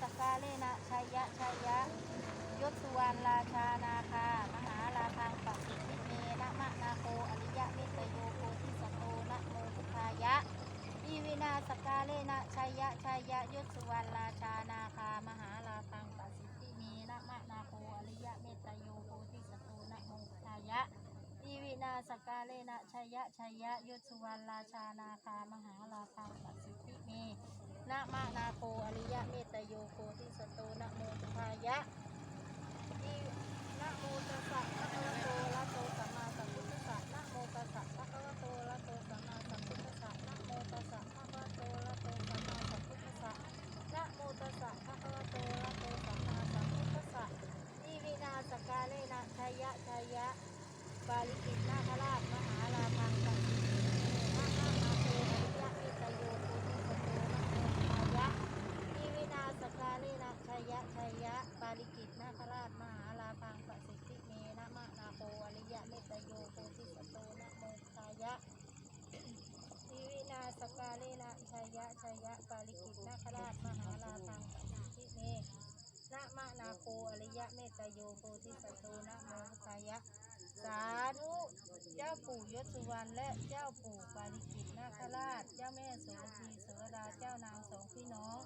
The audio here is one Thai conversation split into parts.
สกกาเลนะชัยยะชัยยะยศสุวรรณราชานาคามหาลาคังปัสสิทิเมนะมะนาโคอริยะเมตโยโคทิสตโตนะโมพุทธายะอีวินาสกกาเลนะชัยยะชัยยะยศสุ นะชัยยะชัยยะยศสุวรรณราชานาคามหาลาคังปัสสิทิเมนะมะนาโคอริยะเมตโยโคทิสตูนะโมทายะที่นะโมตัสสะภะคะวะโตอะระหะโตสัมมาสัมพุทธัสสะนะโมตัสสะภะคะวะโตอะระหะโตสัมมาสัมพุทธัสสะนะโมตัสสะภะคะวะโตอะระหะโตสัมมาสัมพุทธัสสะนะโมตัสสะภะคะวะโตอะระหะโตสัมมาสัมพุทธัสสะอีวินาสกกาเลนะชัยยะชัยยะปาลิกิตนาคราชมหาลาภังตังสินะมะนาโคอริยะเมตโยโคทิสโตนะโมพุทธายะ อีวินาสกาเลนะชัยยะชัยยะ ปาลิกิตนาคราชมหาลาพังปสิทธิเมนะมะนาโคอริยะเมตโยโคทิสโตนะโมทายะ อีวินาสกาเลนะชัยยะชัยยะ ปาลิกิตนาคราชมหาลาพังปสิทธิเมนะมะนาโคอ ริยะเมตโยโคทิสโตนะโมทายะ สาธุ เจ้าปู่ยศสุวรรณและเจ้าปู่ปาริกิตนาคราช เจ้าแม่โสระพีโสรดาเจ้านางสองพี่น้อง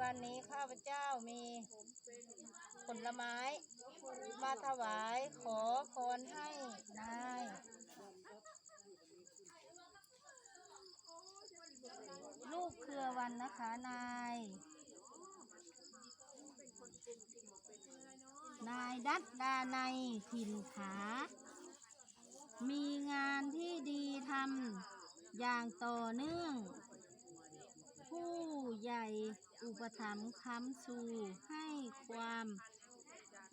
วันนี้ข้าพเจ้ามีผลไม้ มาถวายขอพรให้นายลูกเครือวันนะคะนาย นายดัดดาในถิ่นขา มีงานที่ดีทำอย่างต่อเนื่อง ผู้ใหญ่อุปถัมภ์ค้ำชูให้ความ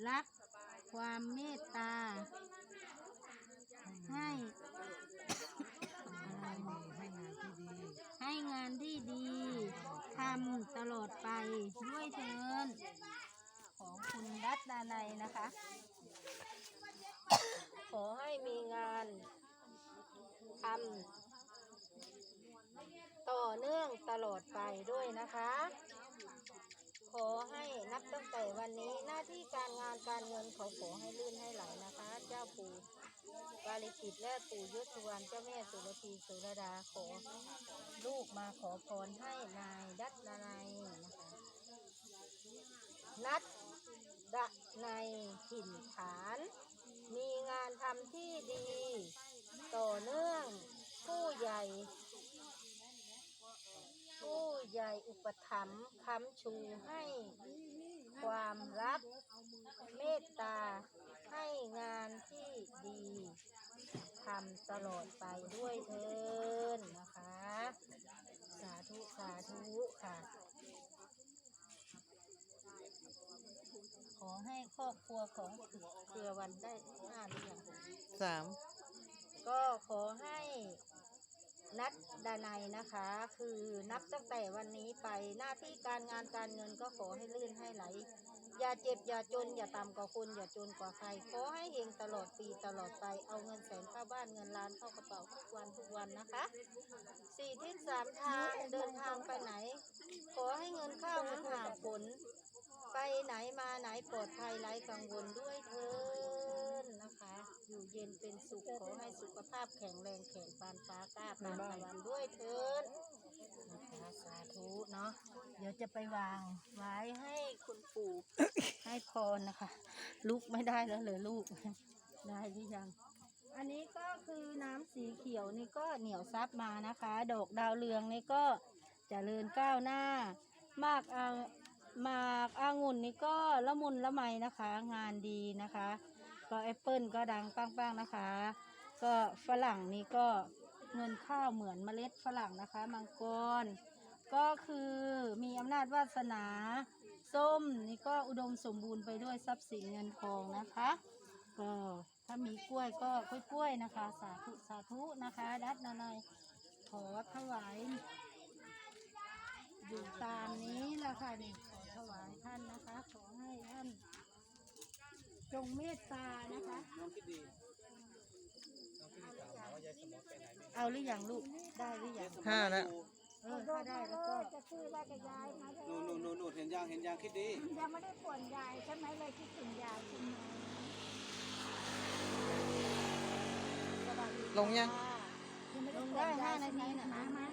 รักความเมตตา ให้ ให้งานที่ดีทำตลอดไปด้วยเถิน คุณรัตดาในนะคะ ขอให้มีงานทำต่อเนื่องตลอดไปด้วยนะคะ ขอให้นับตั้งแต่วันนี้หน้าที่การงานการเงินขาขอให้ลื่นให้ไหลนะคะ เจ้าปู่กาลิกิตและปู่ยศสุวรรณเจ้าแม่สุรพีสุรดาขอลูกมาขอพรให้นายดัตนานัยนะคะนัด ดในถิ่นฐาน มีงานทำที่ดี ต่อเนื่อง ผู้ใหญ่ ผู้ใหญ่อุปถัมภ์ค้ำชูให้ความรัก เมตตาให้งานที่ดีทำตลอดไปด้วยเทินนะคะ สาธุ สาธุค่ะ ข อให้ครอบครัวของเครือวันได้ห้าหรือยังสามก็ขอให้นัดดานัยนะคะ คือนับตั้งแต่วันนี้ไปหน้าที่การงานการเงินก็ขอให้ลื่นให้ไหล อย่าเจ็บอย่าจน อย่าต่ำกว่าคุณอย่าจนกว่าใคร ขอให้เฮงตลอดปีตลอดไปเอาเงินแสนเข้าบ้านเงินล้านเข้ากระเป๋าทุกวันทุกวันนะคะสี่ทิศสามทางเดินทางไปไหน ขอให้เงินเข้าเหมือนหาผล ไปไหนมาไหนปลอดภัยไร้กังวลด้วยเถินนะคะ อยู่เย็นเป็นสุขขอให้สุขภาพแข็งแรงแข็งปานฟ้ากล้าปานตะวันด้วยเถินนะคะสาธุเนาะเดี๋ยวจะไปวางไว้ให้คุณปู่ให้พรนะคะลุกไม่ได้แล้วเหรอลูกได้หรือยัง อันนี้ก็คือน้ำสีเขียวนี่ก็เหนียวซับมานะคะ ดอกดาวเรืองนี่ก็จเจริญก้าวหน้ามากเอา หมากองุ่นนี่ก็ละมุนละไมนะคะ งานดีนะคะ ก็แอปเปิลก็ดังปังๆนะคะ ก็ฝรั่งนี่ก็เงินข้าวเหมือนเมล็ดฝรั่งนะคะ มังกร ก็คือมีอำนาจวาสนา ส้มนี่ก็อุดมสมบูรณ์ไปด้วยทรัพย์สินเงินทองนะคะ ก็ถ้ามีกล้วยก็กล้วยๆนะคะ สาธุสาธุนะคะ ดัดนานัยขอถวายอยู่ตามนี้แหละค่ะนี่ ถวายท่านนะคะ ขอให้ท่านจงเมตตานะคะเอาหรือยังลูกได้หรือยังห้าแล้ว เออถ้าได้แล้วก็จะซื้อได้กับยายมาเลยนู่นนู่นนู่นนู่นเห็นยังเห็นยังคิดดียังไม่ได้ป่วนยายใช่ไหมเลยคิดถึงยายใช่ไหมสวัสดีลงยังค่ะยังไม่ลได้งป่วได้นยห้ายนาทีน่ะมามา